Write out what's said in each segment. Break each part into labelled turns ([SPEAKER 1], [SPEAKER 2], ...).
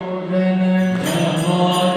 [SPEAKER 1] Amen.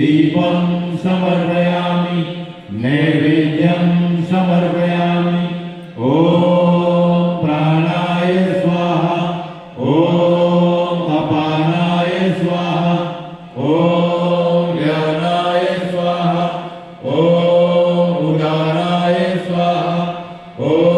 [SPEAKER 1] Deepam સમર્પયામિ નૈવેદ્યમ સમર્પયામિ ઓમ प्राणाय स्वाहा ઓમ અપાનાય स्वाहा ઓમ જ્ઞાનાય स्वाहा ઓમ ઉદારાય स्वाहा ઓમ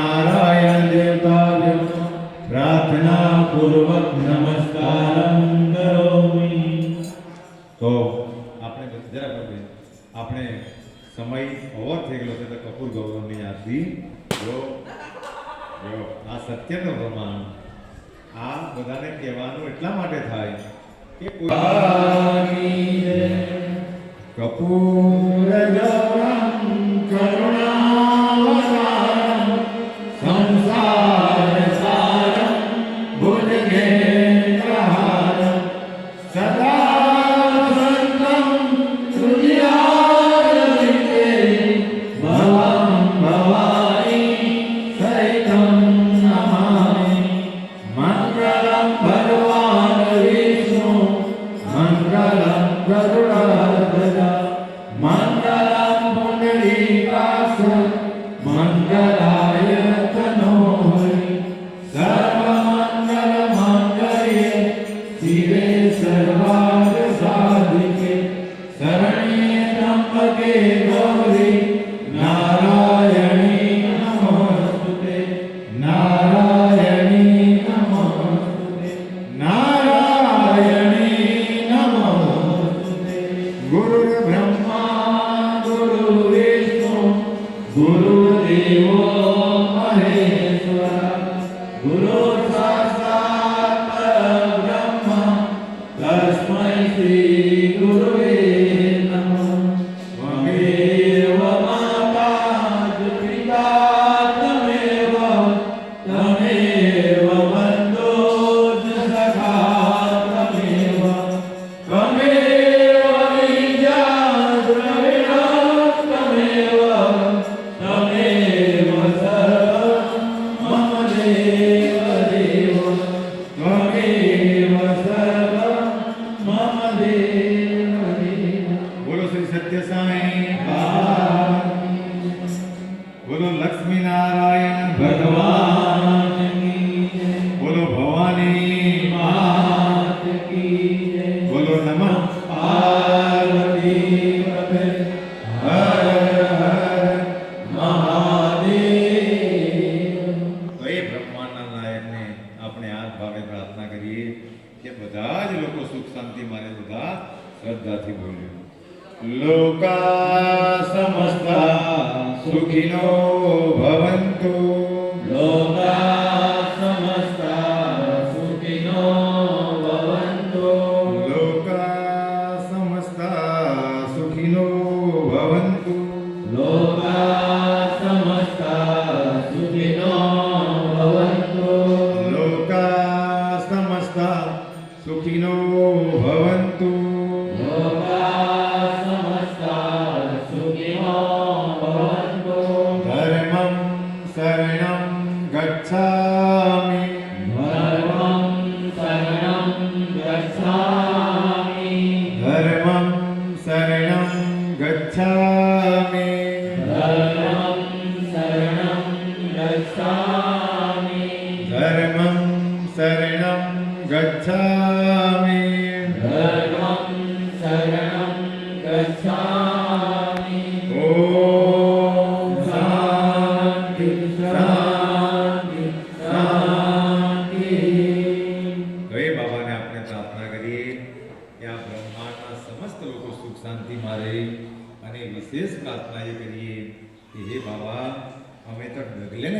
[SPEAKER 1] નારાયણ દેવતા નમઃ પ્રાર્થના પૂર્વક નમસ્કારં કરોમિ તો આપણે જરા આપણે આપણે સમય ઓવર થઈ ગયો છે તો કપૂર ગૌરવની યાદથી જો જો આ સત્યનો પ્રમાણ આ બધાને કહેવાનું એટલા માટે થાય કે કોઈ કપૂર ગૌરમ લોકા સમસ્તા સુખિનો ભવંતુ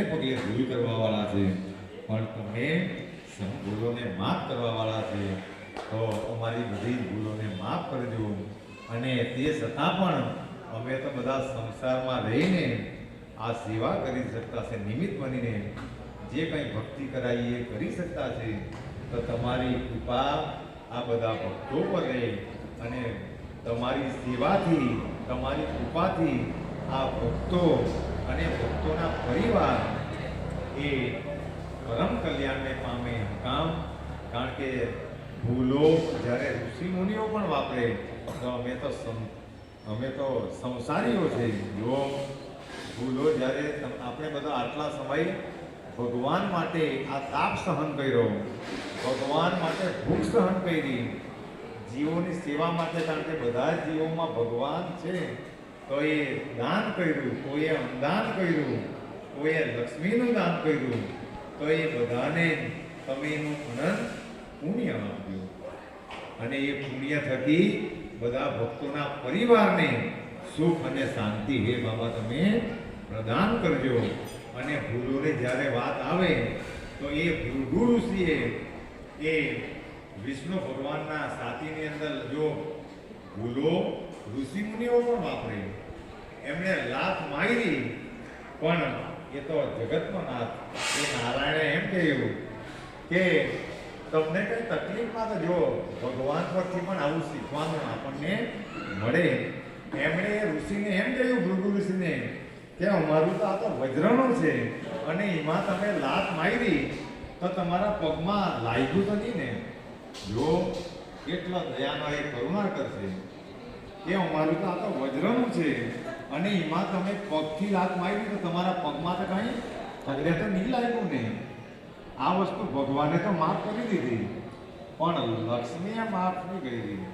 [SPEAKER 1] ડગલે પગલે ભૂલ કરવાવાળા છે. પણ તમે ભૂલોને માફ કરવાવાળા છે. તો અમારી બધી ભૂલોને માફ કરજો. અને તે છતાં પણ અમે તો બધા સંસારમાં રહીને આ સેવા કરી શકતા છે, નિમિત્ત બનીને. જે કંઈ ભક્તિ કરાવી એ કરી શકતા છે. તો તમારી કૃપા આ બધા ભક્તો પર રહે. અને તમારી સેવાથી, તમારી કૃપાથી આ ભક્તો અને ભક્તોના પરિવાર એ પરમ કલ્યાણને પામે કામ કારણ કે ભૂલો જ્યારે ઋષિ મુનિઓ પણ વાપરે, તો અમે તો અમે તો સંસારીઓ છે. જો ભૂલો જ્યારે આપણે બધા આટલા સમય ભગવાન માટે આ તાપ સહન કર્યો, ભગવાન માટે ભૂખ સહન કરી, જીવોની સેવા માટે, કારણ કે બધા જીવોમાં ભગવાન છે, તો એ દાન કર્યું કોઈએ અન્નદાન કર્યું. કોઈએ લક્ષ્મીનું દાન કર્યું. તો એ બધાને તમે એનું અનંત પુણ્ય આપ્યું. અને એ પુણ્ય થકી બધા ભક્તોના પરિવારને સુખ અને શાંતિ. હે બાબા, તમે પ્રદાન કરજો. અને ભૂલોને જ્યારે વાત આવે, તો એ ભૃગુ ઋષિએ એ વિષ્ણુ ભગવાનના સાતીની અંદર જો ભૂલો ઋષિ મુનિઓ પણ વાપરે. એમણે લાત મારી, પણ એ તો જગતનો નાથ. એ નારાયણે એમ કહ્યું કે, તમને કઈ તકલીફમાં તો જો ભગવાન પરથી પણ આવું શીખવાનું આપણને મળે. એમણે ઋષિને એમ કહ્યું, ભૃગુ ઋષિને કે, અમારું તો આ તો વજ્રનું છે અને એમાં તમે લાત મારી તો તમારા પગમાં લાગ્યું તો નહીં ને? જો કેટલા દયાનો એ કરુણા કરશે કે અમારું તો આ તો વજ્રનું છે. અને એમાં તમે પગથી લાત મારી તો તમારા પગમાં તો કાંઈ પગલે તો નહીં લાગ્યું ને. આ વસ્તુ ભગવાને તો માફ કરી દીધી. પણ લક્ષ્મીએ માફ નહીં કરી.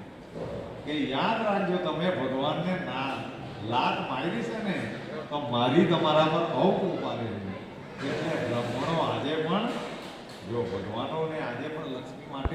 [SPEAKER 1] કે યાદ રાખજો તમે ભગવાનને ના, લાત મારી છે ને, તો મારી તમારા પર બહુ કૃપા એટલે બ્રાહ્મણો આજે પણ, જો ભગવાનોને આજે પણ લક્ષ્મી માટે